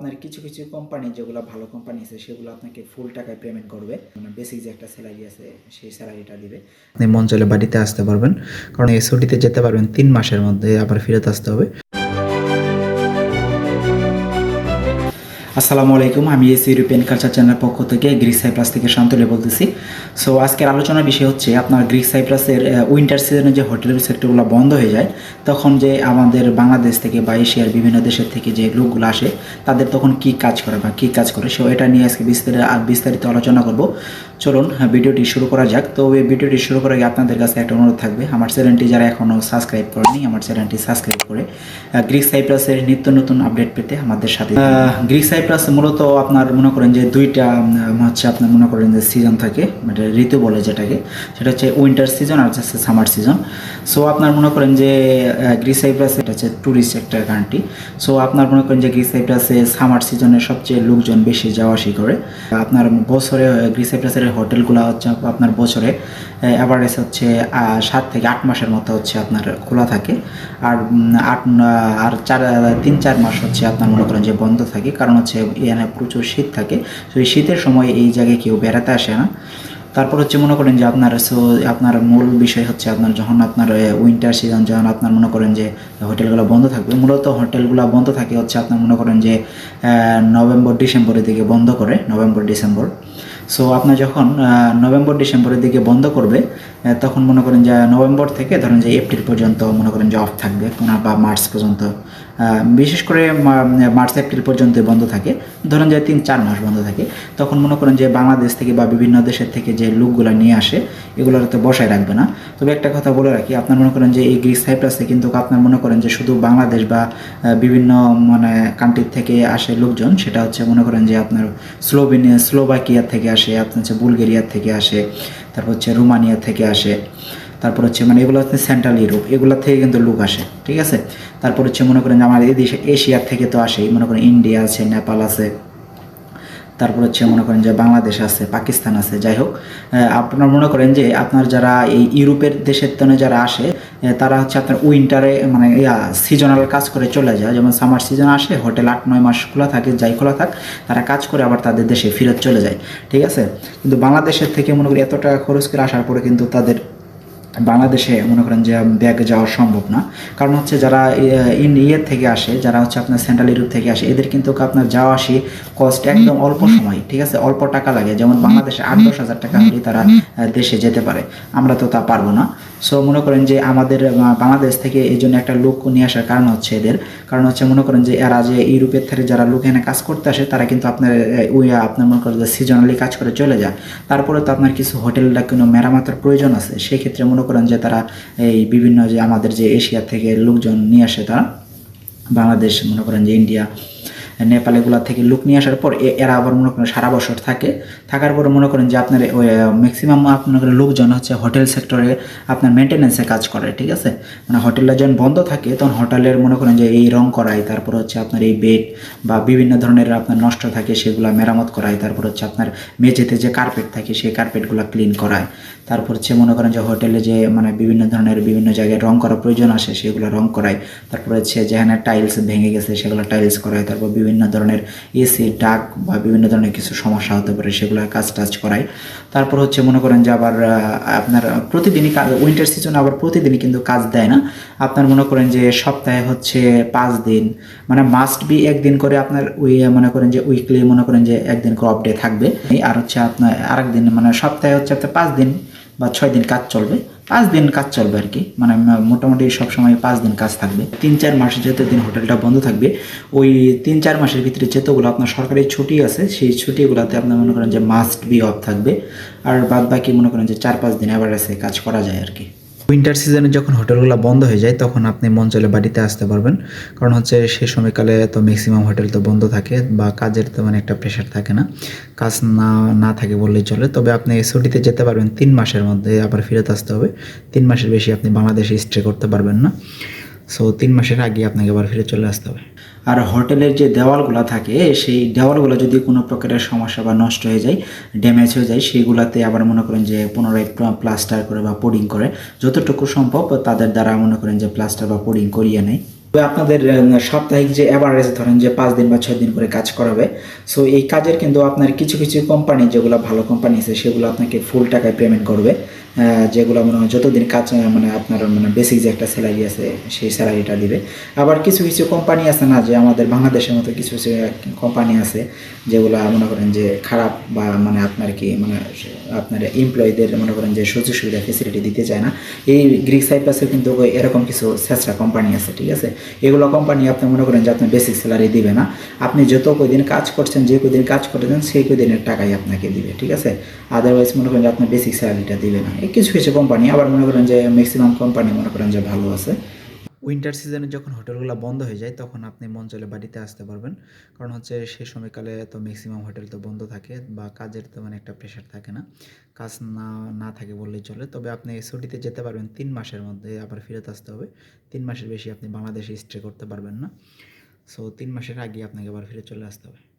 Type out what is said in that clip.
আপনার কিছু কিছু কোম্পানি যেগুলো ভালো কোম্পানি আছে, সেগুলো আপনাকে ফুল টাকায় পেমেন্ট করবে। মানে বেসিক যে একটা স্যালারি আছে, সেই স্যালারিটা দিবে। আপনি মন বাড়িতে আসতে পারবেন। কারণ এই ছুটিতে যেতে পারবেন তিন মাসের মধ্যে আবার ফেরত আসতে হবে। আসসালামু আলাইকুম, আমি এস ইউরোপিয়ান কালচার চ্যানেলের পক্ষ থেকে গ্রিক সাইপ্রাস থেকে শান্তলে বলতেছি। সো আজকের আলোচনার বিষয় হচ্ছে আপনার গ্রিক সাইপ্রাসের উইন্টার সিজনে যে হোটেল সেক্টরগুলো বন্ধ হয়ে যায়, তখন যে আমাদের বাংলাদেশ থেকে বা এশিয়ার বিভিন্ন দেশের থেকে যে লোকগুলো আসে, তাদের তখন কি কাজ করে বা কী কাজ করে? সো এটা নিয়ে আজকে বিস্তারিত বিস্তারিত আলোচনা করব। চলুন হ্যাঁ, ভিডিওটি শুরু করা যাক। তো এই ভিডিওটি শুরু করার আগে আপনাদের কাছে একটা অনুরোধ থাকবে। আমার চ্যানেলটি যারা এখনও সাবস্ক্রাইব করেনি আমার চ্যানেলটি সাবস্ক্রাইব করে গ্রিক সাইপ্রাসের নিত্য নতুন আপডেট পেতে আমাদের সাথে গ্রিক সাইপ্রাস মূলত আপনার মনে করেন যে দুইটা হচ্ছে আপনার মনে করেন যে সিজন থাকে মানে ঋতু বলে যেটাকে সেটা হচ্ছে উইন্টার সিজন আর হচ্ছে সামার সিজন সো আপনার মনে করেন যে গ্রিক সাইপ্রাস এটা হচ্ছে ট্যুরিস্ট একটা কান্ট্রি সো আপনার মনে করেন যে গ্রিক সাইপ্রাসে সামার সিজনে সবচেয়ে লোকজন বেশি যাওয়া আসি করে। আপনার বছরে গ্রিক সাইপ্রাসের হোটেলগুলো হচ্ছে আপনার বছরে অ্যাভারেজ হচ্ছে সাত থেকে আট মাসের মতো হচ্ছে আপনার খোলা থাকে। আর আট আর চার তিন, চার মাস হচ্ছে আপনার মনে করেন যে বন্ধ থাকে, কারণ হচ্ছে এখানে প্রচুর শীত থাকে। তো এই শীতের সময় এই জায়গায় কেউ বেড়াতে আসে না। তারপর হচ্ছে মনে করেন যে আপনার, সো, আপনার মূল বিষয় হচ্ছে আপনার যখন আপনার উইন্টার সিজন যখন আপনার মনে করেন যে হোটেলগুলো বন্ধ থাকবে, মূলত হোটেলগুলো বন্ধ থাকে হচ্ছে আপনার মনে করেন যে নভেম্বর, ডিসেম্বরের দিকে বন্ধ করে, নভেম্বর, ডিসেম্বর। সো আপনার যখন নভেম্বর ডিসেম্বরের দিকে বন্ধ করবে তখন মনে করেন যে নভেম্বর থেকে ধরেন যে এপ্রিল পর্যন্ত মনে করেন যে অফ থাকবে, বা মার্চ পর্যন্ত। বিশেষ করে মার্চ, এপ্রিল পর্যন্ত বন্ধ থাকে। ধরুন যে তিন, চার মাস বন্ধ থাকে। তখন মনে করেন যে বাংলাদেশ থেকে বা বিভিন্ন দেশের থেকে যে লোকগুলো নিয়ে আসে এগুলো তো বসায় রাখবে না। তবে একটা কথা বলে রাখি, আপনার মনে করেন যে এই গ্রিক সাইপ্রাসে কিন্তু আপনার মনে করেন যে শুধু বাংলাদেশ বা বিভিন্ন মানে কান্ট্রির থেকে আসে লোকজন, সেটা হচ্ছে মনে করেন যে আপনার স্লোভেনিয়া স্লোভাকিয়া থেকে আসে, আপনার হচ্ছে বুলগেরিয়া থেকে আসে, তারপর হচ্ছে রোমানিয়া থেকে আসে। তারপর হচ্ছে মানে এগুলো হচ্ছে সেন্ট্রাল ইউরোপ এগুলো থেকে কিন্তু লোক আসে, ঠিক আছে? তারপর হচ্ছে মনে করেন আমার এই দেশে এশিয়ার থেকে তো আসেই, মনে করেন ইন্ডিয়া আছে নেপাল আছে, তারপর হচ্ছে মনে করেন যে বাংলাদেশ আছে পাকিস্তান আছে, যাই হোক আপনার মনে করেন যে আপনার যারা এই ইউরোপের দেশের তনে যারা আসে তারা হচ্ছে আপনার উইন্টারে মানে ইয়া সিজনাল কাজ করে চলে যায়, যেমন সামার সিজন আসে হোটেল আট নয় মাস খোলা থাকে, যাই খোলা থাক, তারা কাজ করে আবার তাদের দেশে ফেরত চলে যায়, ঠিক আছে? কিন্তু বাংলাদেশের থেকে মনে করি এত টাকা খরচ করে আসার পরে কিন্তু তাদের বাংলাদেশে মনে করেন যে ব্যাগ যাওয়া সম্ভব না। কারণ হচ্ছে যারা ইন ইয়ের থেকে আসে যারা হচ্ছে আপনার সেন্ট্রাল ইউরোপ থেকে আসে এদের কিন্তু আপনার যাওয়া আসি কস্ট একদম অল্প সময় ঠিক আছে? অল্প টাকা লাগে। যেমন বাংলাদেশে আট দশ হাজার টাকা হলে তারা দেশে যেতে পারে। আমরা তো তা পারব না। সো মনে করেন যে আমাদের বাংলাদেশ থেকে এই জন্য একটা লোক নিয়ে আসার কারণ হচ্ছে এদের। কারণ হচ্ছে মনে করেন যে এরা যে ইউরোপের থেকে যারা লোক এখানে কাজ করতে আসে, তারা কিন্তু আপনার ওই আপনার মনে করেন যে সিজনালি কাজ করে চলে যায়। তারপরে তো আপনার কিছু হোটেলটা কোনো মেরামতের প্রয়োজন আছে। সেক্ষেত্রে মনে করেন যে তারা এই বিভিন্ন যে আমাদের যে এশিয়া থেকে লোকজন নিয়ে আসে তারা। বাংলাদেশ, মনে করেন যে ইন্ডিয়া। নেপাল এগুলা থেকে লোক নিয়ে আসার পর এরা আবার মনে করেন সারা বছর থাকে। থাকার পরে মনে করেন যে আপনার ওই ম্যাক্সিমাম আপনার লোকজন হচ্ছে হোটেল সেক্টরে আপনার মেনটেন্যান্সে কাজ করে, ঠিক আছে? মানে হোটেলটা যখন বন্ধ থাকে, তখন হোটেলের মনে করেন যে এই রং করায়, তারপর হচ্ছে আপনার এই বেড বা বিভিন্ন ধরনের আপনার নষ্ট থাকে, সেগুলো মেরামত করায়, তারপর হচ্ছে আপনার মেঝেতে যে কার্পেট থাকে, সেই কার্পেটগুলো ক্লিন করায়। তারপর হচ্ছে মনে করেন যে হোটেলে যে মানে বিভিন্ন ধরনের বিভিন্ন জায়গায় রং করার প্রয়োজন আসে, সেগুলো রং করায়। তারপর হচ্ছে যেখানে টাইলস ভেঙে গেছে, সেগুলো টাইলস করায়। তারপর বিভিন্ন ধরনের এসি ডাক বা বিভিন্ন ধরনের কিছু সমস্যা হতে পারে, সেগুলো কাজ টাজ করায়। তারপর হচ্ছে মনে করেন যে আবার আপনার প্রতিদিনই কাজ উইন্টার সিজন আবার প্রতিদিনই কিন্তু কাজ দেয় না। আপনার মনে করেন যে সপ্তাহে হচ্ছে পাঁচ দিন মানে মাস্ট বি একদিন করে আপনার উই মনে করেন যে উইকলি মনে করেন যে একদিন করে অফ ডে থাকবে। আর হচ্ছে আপনার আরেকদিন মানে সপ্তাহে হচ্ছে আপনার পাঁচ দিন বা ছয় দিন কাজ চলবে, পাঁচ দিন কাজ চলবে আর কি। মানে মোটামুটি সবসময় পাঁচ দিন কাজ থাকবে। তিন চার মাস যেতে দিন হোটেলটা বন্ধ থাকবে, ওই তিন চার মাসের ভিতরে যেতগুলো আপনার সরকারি ছুটি আছে, সেই ছুটিগুলোতে আপনার মনে করেন যে মাস্ট বি অফ থাকবে। আর বাদ বাকি মনে করেন যে চার পাঁচ দিন আবার অ্যাভারেজে কাজ করা যায় আর কি। উইন্টার সিজনে যখন হোটেলগুলো বন্ধ হয়ে যায়, তখন আপনি মন চলে বাড়িতে আসতে পারবেন। কারণ হচ্ছে সে সময়কালে তো ম্যাক্সিমাম হোটেল তো বন্ধ থাকে বা কাজের তো মানে একটা প্রেশার থাকে না। কাজ না না থাকে বললেই চলে। তবে আপনি ছুটিতে যেতে পারবেন, তিন মাসের মধ্যে আবার ফেরত আসতে হবে। তিন মাসের বেশি আপনি বাংলাদেশে স্টে করতে পারবেন না। সো তিন মাসের আগে আপনাকে আবার ফিরে চলে আসতে হবে। আর হোটেলের যে দেওয়ালগুলো থাকে, সেই দেওয়ালগুলো যদি কোনো প্রকারের সমস্যা বা নষ্ট হয়ে যায়, ড্যামেজ হয়ে যায় সেইগুলাতে আবার মনে করেন যে পুনরায় প্লাস্টার করে বা পোডিং করে, যতটুকু সম্ভব তাদের দ্বারা মনে করেন যে প্লাস্টার বা পোডিং করিয়ে নেয়। তবে আপনাদের সাপ্তাহিক যে অ্যাভারেজ ধরেন যে পাঁচ দিন বা ছয় দিন করে কাজ করাবে সো এই কাজের কিন্তু আপনার কিছু কিছু কোম্পানি যেগুলো ভালো কোম্পানি আছে, সেগুলো আপনাকে ফুল টাকায় পেমেন্ট করবে। যেগুলো মনে হয় যতদিন কাজ মানে আপনার মানে বেসিক যে একটা স্যালারি আছে, সেই স্যালারিটা দিবে। আবার কিছু কিছু কোম্পানি আছে না, যে আমাদের বাংলাদেশের মতো কিছু কিছু কোম্পানি আছে, যেগুলো মনে করেন যে খারাপ বা মানে আপনার কি মানে আপনার এমপ্লয়ীদের মনে করেন যে সুযোগ সুবিধা ফেসিলিটি দিতে চায় না। এই গ্রিক সাইপ্রাসে কিন্তু এরকম কিছু স্যাঁচড়া কোম্পানি আছে, ঠিক আছে? এগুলো কোম্পানি আপনি মনে করেন যে আপনার বেসিক স্যালারি দিবে না। আপনি যত কদিন কাজ করছেন, যে কদিন কাজ করছেন সেই কদিনের টাকাই আপনাকে দিবে, ঠিক আছে? আদারওয়াইজ মনে করেন যে আপনার বেসিক স্যালারিটা দিবে না। কিছু কিছু কোম্পানি আবার মনে করেন যে ম্যাক্সিমাম কোম্পানি মনে করেন যে ভালো আছে। উইন্টার সিজনে যখন হোটেলগুলো বন্ধ হয়ে যায়, তখন আপনি মন চলে বাড়িতে আসতে পারবেন। কারণ হচ্ছে সেই সময়কালে তো ম্যাক্সিমাম হোটেল তো বন্ধ থাকে বা কাজের তো মানে একটা প্রেশার থাকে না। কাজ না না থাকে বললেই চলে। তবে আপনি ছুটিতে যেতে পারবেন তিন মাসের মধ্যে আবার ফেরত আসতে হবে। তিন মাসের বেশি আপনি বাংলাদেশে স্টে করতে পারবেন না। সো তিন মাসের আগে আপনাকে আবার ফিরে চলে আসতে হবে।